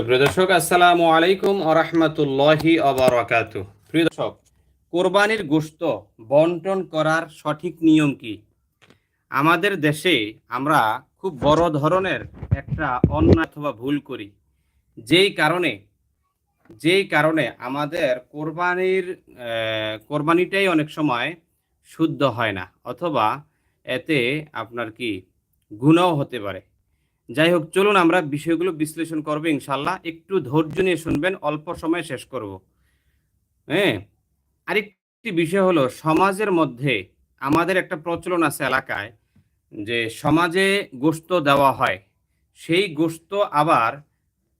সুপ্রিয় দর্শক, আসসালামু আলাইকুম আরহামতুল্লাহি অবরাকাত প্রিয় দর্শক, কোরবানির গোশত বন্টন করার সঠিক নিয়ম কি? আমাদের দেশে আমরা খুব বড় ধরনের একটা অন্যায় অথবা ভুল করি। যেই কারণে যেই কারণে আমাদের কোরবানির কোরবানিটাই অনেক সময় শুদ্ধ হয় না, অথবা এতে আপনার কি, গুণও হতে পারে। যাই হোক চলুন আমরা বিষয়গুলো বিশ্লেষণ করব ইনশাল্লাহ একটু ধৈর্য নিয়ে শুনবেন, অল্প সময় শেষ করব। হ্যাঁ আরেকটি বিষয় হলো, সমাজের মধ্যে আমাদের একটা প্রচলন আছে এলাকায় যে সমাজে গোস্ত দেওয়া হয়, সেই গোস্ত আবার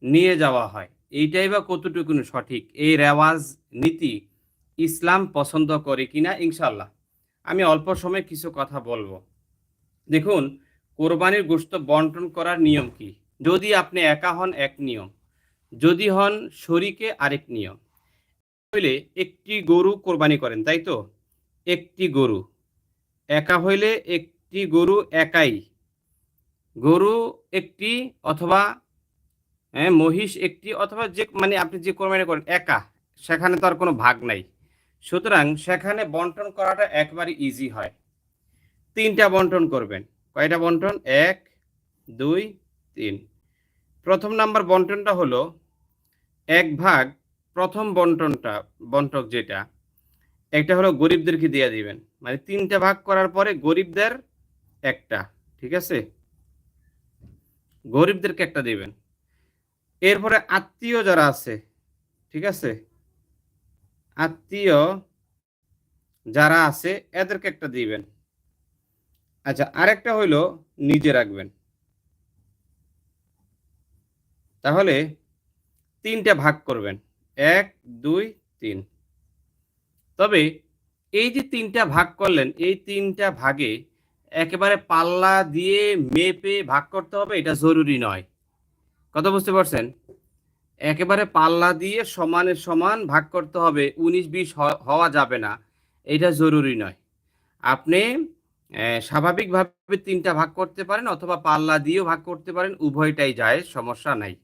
নিয়ে যাওয়া হয়। এইটাই বা কতটুকু সঠিক? এই রেওয়াজ নীতি ইসলাম পছন্দ করে কিনা ইনশাল্লাহ আমি অল্প সময় কিছু কথা বলব। দেখুন কোরবানির গোশত বন্টন করার নিয়ম কি? যদি আপনি একা হন, এক নিয়ম। যদি হন, শরীকে আরেক নিয়ম। হইলে একটি গরু কোরবানি করেন, তাই তো? একটি গরু। একা হইলে একটি গরু একাই। গরু একটি অথবা হ্যাঁ মহিষ একটি অথবা যে মানে আপনি যে কোরবানি করেন, একা। সেখানে তো আর কোনো ভাগ নাই। সুতরাং সেখানে বন্টন করাটা একবারে ইজি হয়। তিনটা বন্টন করবেন। কয়টা বন্টন? এক, দুই, তিন। প্রথম নাম্বার বন্টনটা হলো এক ভাগ প্রথম বন্টনটা, বন্টক যেটা, একটা হলো গরিবদেরকে দিয়ে দিবেন। মানে তিনটা ভাগ করার পরে গরিবদের একটা, ঠিক আছে? গরিবদেরকে একটা দিবেন। এরপরে আত্মীয় যারা আছে, ঠিক আছে? আত্মীয় যারা আছে, এদেরকে একটা দিবেন। আচ্ছা আরেকটা হইল নিজে রাখবেন। তাহলে তিনটা ভাগ করবেন, এক, দুই, তিন। তবে এই যে তিনটা ভাগ করলেন, এই তিনটা ভাগে একেবারে পাল্লা দিয়ে মেপে ভাগ করতে হবে, এটা জরুরি নয়। কথা বুঝতে পারছেন? একেবারে পাল্লা দিয়ে সমানের সমান ভাগ করতে হবে, উনিশ, বিশ হওয়া যাবে না, এটা জরুরি নয়। আপনি স্বাভাবিকভাবে তিনটা ভাগ করতে পারেন অথবা পাল্লা দিয়েও ভাগ করতে পারেন, উভয়টাই যায়, সমস্যা নাই।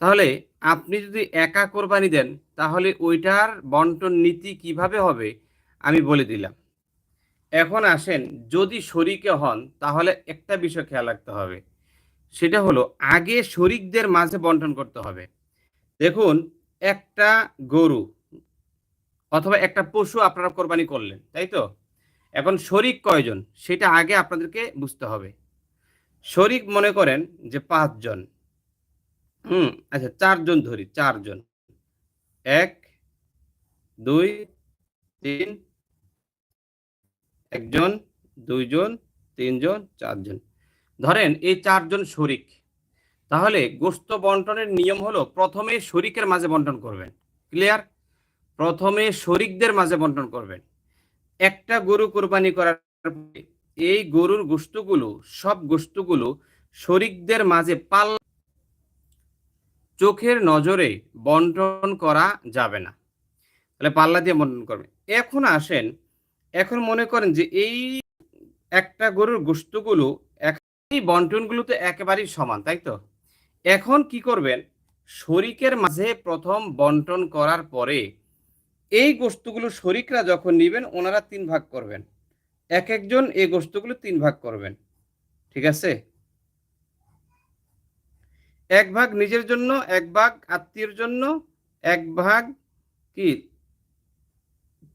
তাহলে আপনি যদি একা কোরবানি দেন, তাহলে ওইটার বন্টন নীতি কীভাবে হবে আমি বলে দিলাম। এখন আসেন, যদি শরিকে হন, তাহলে একটা বিষয় খেয়াল রাখতে হবে। সেটা হলো, আগে শরিকদের মাঝে বন্টন করতে হবে। দেখুন, একটা গরু অথবা একটা পশু আপনারা কোরবানি করলেন, তাই তো? এখন শরিক কয়জন? সেটা আগে আপনাদেরকে বুঝতে হবে। শরিক মনে করেন যে পাঁচজন। হুম আচ্ছা চারজন ধরি, চারজন। এক, দুই, তিন, একজন, দুইজন, তিনজন, চারজন। ধরেন এই চারজন শরিক। তাহলে গোস্ত বন্টনের নিয়ম হলো প্রথমে শরিকের মাঝে বন্টন করবেন। ক্লিয়ার? প্রথমে শরিকদের মাঝে বন্টন করবেন। একটা গরু কোরবানি করার এই গরুর গোস্তগুলো সব গোস্তগুলো শরিকদের মাঝে পাল চোখের নজরে বন্টন করা যাবে না। তাহলে পাল্লা দিয়ে বন্টন করবে। এখন আসেন, এখন মনে করেন যে এই একটা গরুর গোস্তগুলো এই বন্টনগুলো তো একেবারেই সমান, তাই তো? এখন কি করবেন? শরিকের মাঝে প্রথম বন্টন করার পরে এই গোস্তগুলো শরিকরা যখন নেবেন, ওনারা তিন ভাগ করবেন। এক একজন এই গোস্তগুলো তিন ভাগ করবেন। ঠিক আছে? এক ভাগ নিজের জন্য, এক ভাগ আত্মীয়ের জন্য, এক ভাগ কি?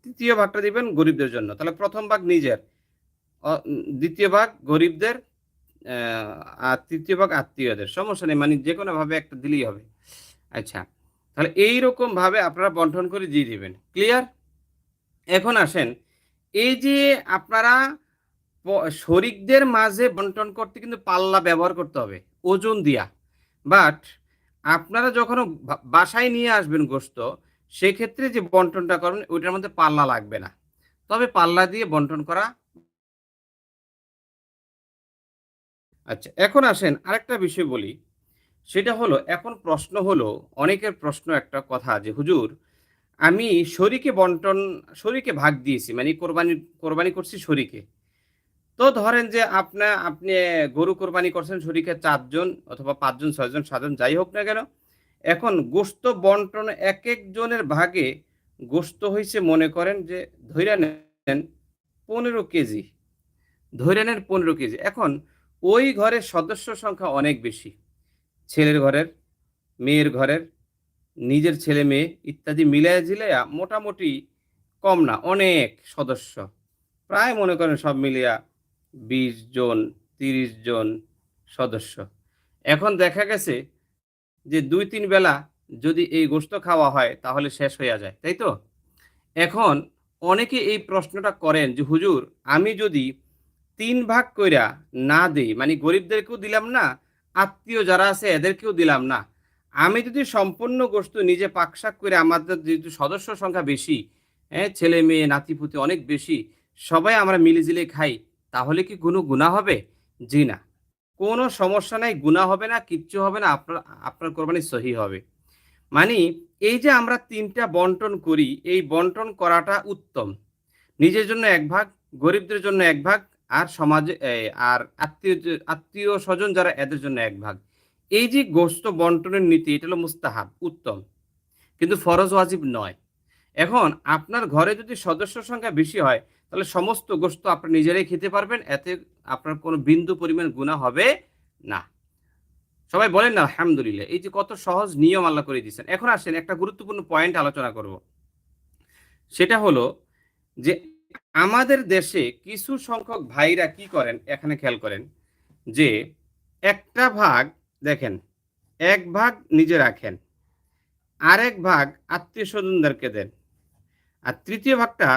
তৃতীয় ভাগটা দিবেন গরিবদের জন্য। তাহলে প্রথম ভাগ নিজের দ্বিতীয় ভাগ গরিবদের আর তৃতীয় ভাগ আত্মীয়দের। সমস্যা নেই মানে যে কোনো ভাবে একটা দিলেই হবে। আচ্ছা। তাহলে এই রকম ভাবে আপনারা বন্টন করে দিয়ে দিবেন। ক্লিয়ার এখন আসেন, এই যে আপনারা শরিকদের মাঝে বন্টন করতে কিন্তু পাল্লা ব্যবহার করতে হবে, ওজন দিয়া। বাট আপনারা যখন বাসায় নিয়ে আসবেন গোস্ত সেক্ষেত্রে যে বন্টনটা করবেন ওইটার মধ্যে পাল্লা লাগবে না। তবে পাল্লা দিয়ে বন্টন করা আচ্ছা এখন আসেন, আরেকটা বিষয় বলি। সেটা হলো, এখন প্রশ্ন হলো, অনেকের প্রশ্ন একটা কথা যে, হুজুর, আমি শরীকে বন্টন, শরীকে ভাগ দিয়েছি মানে কোরবানি কোরবানি করছি শরীকে। তো ধরেন যে আপনা, আপনি গরু কোরবানি করছেন শরীকে চারজন অথবা পাঁচজন, ছয়জন, সাতজন, যাই হোক না কেন, এখন গোস্ত বন্টন এক একজনের ভাগে গোস্ত হয়েছে মনে করেন যে ধৈরা নেন পনেরো কেজি ধৈরা নেন পনেরো কেজি। এখন ওই ঘরের সদস্য সংখ্যা অনেক বেশি। ছেলের ঘরের, মেয়ের ঘরের, নিজের ছেলে মেয়ে ইত্যাদি মিলাইয়া ঝিলাইয়া মোটামুটি কম না, অনেক সদস্য। প্রায় মনে করেন সব মিলিয়া বিশ জন, তিরিশ জন সদস্য। এখন দেখা গেছে যে দুই তিন বেলা যদি এই গোস্ত খাওয়া হয় তাহলে শেষ হইয়া যায়, তাই তো? এখন অনেকে এই প্রশ্নটা করেন যে, হুজুর, আমি যদি তিন ভাগ কইরা না দিই মানে গরিবদেরকেও দিলাম না আত্মীয় যারা আছে, এদেরকেও দিলাম না। আমি যদি সম্পূর্ণ গোস্ত নিজে পাকশাক করে আমাদের যেহেতু সদস্য সংখ্যা বেশি হ্যাঁ ছেলে মেয়ে, নাতিপুতি অনেক বেশি, সবাই আমরা মিলেজিলে খাই, তাহলে কি কোনো গুণা হবে? জি না। কোনো সমস্যা নাই গুণা হবে না, কিচ্ছু হবে না, আপনার আপনার কোরবানি সহি হবে। মানে এই যে আমরা তিনটা বন্টন করি, এই বন্টন করাটা উত্তম। নিজের জন্য এক ভাগ, গরিবদের জন্য এক ভাগ আর সমাজে আর আত্মীয় আত্মীয় স্বজন যারা এদের জন্য এক ভাগ। এই যে গোস্ত বন্টনের নীতি, এটা হলো মুস্তাহাব, উত্তম। কিন্তু ফরজ ওয়াজিব নয়। এখন আপনার ঘরে যদি সদস্য সংখ্যা বেশি হয়, তাহলে সমস্ত গোস্ত আপনি নিজেরাই খেতে পারবেন, এতে আপনার কোনো বিন্দু পরিমাণ গুণা হবে না। সবাই বলেন না, আলহামদুলিল্লাহ। এই যে কত সহজ নিয়ম আল্লাহ করে দিয়েছেন। এখন আসেন, একটা গুরুত্বপূর্ণ পয়েন্ট আলোচনা করব। সেটা হলো যে আমাদের দেশে কিছু সংখ্যক ভাইরা কি করেন? এখানে খেয়াল করেন যে একটা ভাগ, দেখেন, এক ভাগ নিজে রাখেন, আরেক ভাগ আত্মীয় স্বজনদেরকে দেন। আর তৃতীয় ভাগটা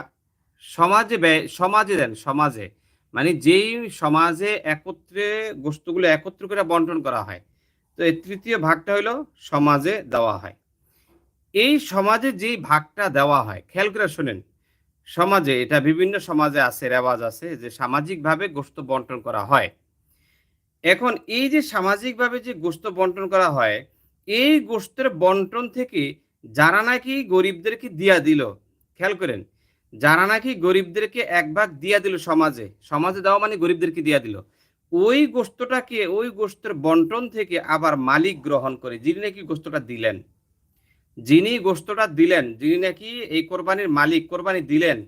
সমাজে ব্যয়, সমাজে দেন, সমাজে। মানে যেই সমাজে একত্রে, গোষ্ঠগুলো একত্র করে বন্টন করা হয়, তো এই তৃতীয় ভাগটা হলো সমাজে দেওয়া হয়। এই সমাজে যেই ভাগটা দেওয়া হয়, খেয়াল করে শোনেন সমাজে, এটা বিভিন্ন সমাজে আছে, রেওয়াজ আছে, যে সামাজিকভাবে গোস্ত বন্টন করা হয়। এখন এই যে সামাজিকভাবে যে গোস্ত বন্টন করা হয়, এই গোস্তের বন্টন থেকে যারা নাকি গরিবদেরকে দিয়া দিল, খেয়াল করেন, যারা নাকি গরিবদেরকে এক ভাগ দিয়া দিল সমাজে সমাজে দেওয়া মানে গরিবদেরকে দিয়া দিল, ওই গোস্তটাকে ওই গোস্তের বন্টন থেকে আবার মালিক গ্রহণ করে, যিনি নাকি গোস্তটা দিলেন। যিনি গোস্তটা দিলেন, যিনি নাকি এই কোরবানির মালিক, কোরবানি দিলেন,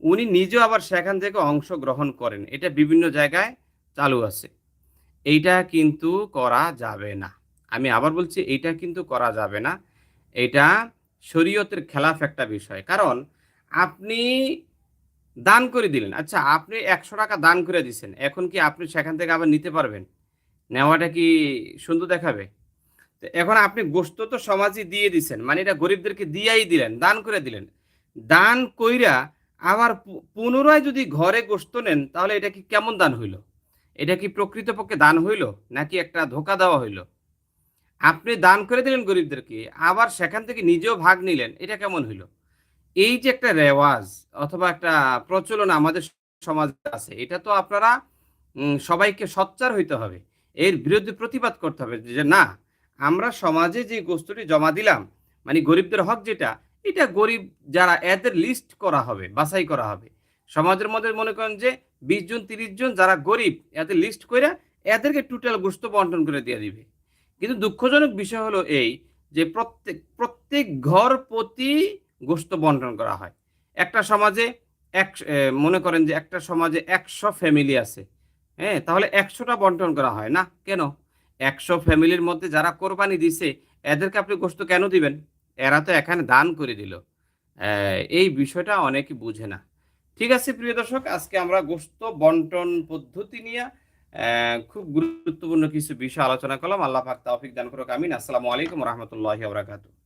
উনি নিজেও আবার সেখান থেকে অংশ গ্রহণ করেন। এটা বিভিন্ন জায়গায় চালু আছে। এইটা কিন্তু করা যাবে না। আমি আবার বলছি, এইটা কিন্তু করা যাবে না। এটা শরীয়তের খেলাফ একটা বিষয়। কারণ আপনি দান করে দিলেন। আচ্ছা আপনি একশো টাকা দান করে দিছেন। এখন কি আপনি সেখান থেকে আবার নিতে পারবেন? নেওয়াটা কি সুন্দর দেখাবে? এখন আপনি গোস্ত তো সমাজে দিয়ে দিছেন মানে এটা গরিবদেরকে দিয়াই দিলেন, দান করে দিলেন। দান কইরা আবার পুনরায় যদি ঘরে গোস্ত নেন, তাহলে এটা কি কেমন দান হইল? এটা কি প্রকৃতপক্ষে দান হইল, নাকি একটা ধোকা দেওয়া হইল? আপনি দান করে দিলেন গরিবদেরকে, আবার সেখান থেকে নিজেও ভাগ নিলেন, এটা কেমন হইল? এই যে একটা রেওয়াজ অথবা একটা প্রচলন আমাদের সমাজে আছে, এটা তো আপনারা সবাইকে সচ্চার হইতে হবে। এর বিরুদ্ধে প্রতিবাদ করতে হবে যে না আমরা সমাজে যে গোস্তটি জমা দিলাম মানে গরিবদের হক যেটা, এটা গরিব যারা, এদের লিস্ট করা হবে, বাছাই করা হবে। সমাজের মধ্যে মনে করেন যে বিশ জন, তিরিশ জন যারা গরিব, এদের লিস্ট করে এদেরকে টোটাল গোস্ত বন্টন করে দিয়ে দিবে। কিন্তু দুঃখজনক বিষয় হলো এই যে প্রত্যেক প্রত্যেক ঘর প্রতি গোস্ত বন্টন করা হয়। একটা সমাজে এক মনে করেন যে একটা সমাজে একশো ফ্যামিলি আছে। হ্যাঁ তাহলে একশোটা বন্টন করা হয় না? কেন? একশো ফ্যামিলির মধ্যে যারা কোরবানি দিছে, এদেরকে আপনি গোস্ত কেন দিবেন? এরা তো এখানে দান করে দিল। এই বিষয়টা অনেকে বুঝে না। ঠিক আছে, প্রিয় দর্শক, আজকে আমরা গোস্ত বন্টন পদ্ধতি নিয়ে খুব গুরুত্বপূর্ণ কিছু বিষয় আলোচনা করলাম। আল্লাহ পাক তাফিক দান করুক, আমিন। আসসালামু আলাইকুম রহমতুল্লাহ বরাকাতুহ।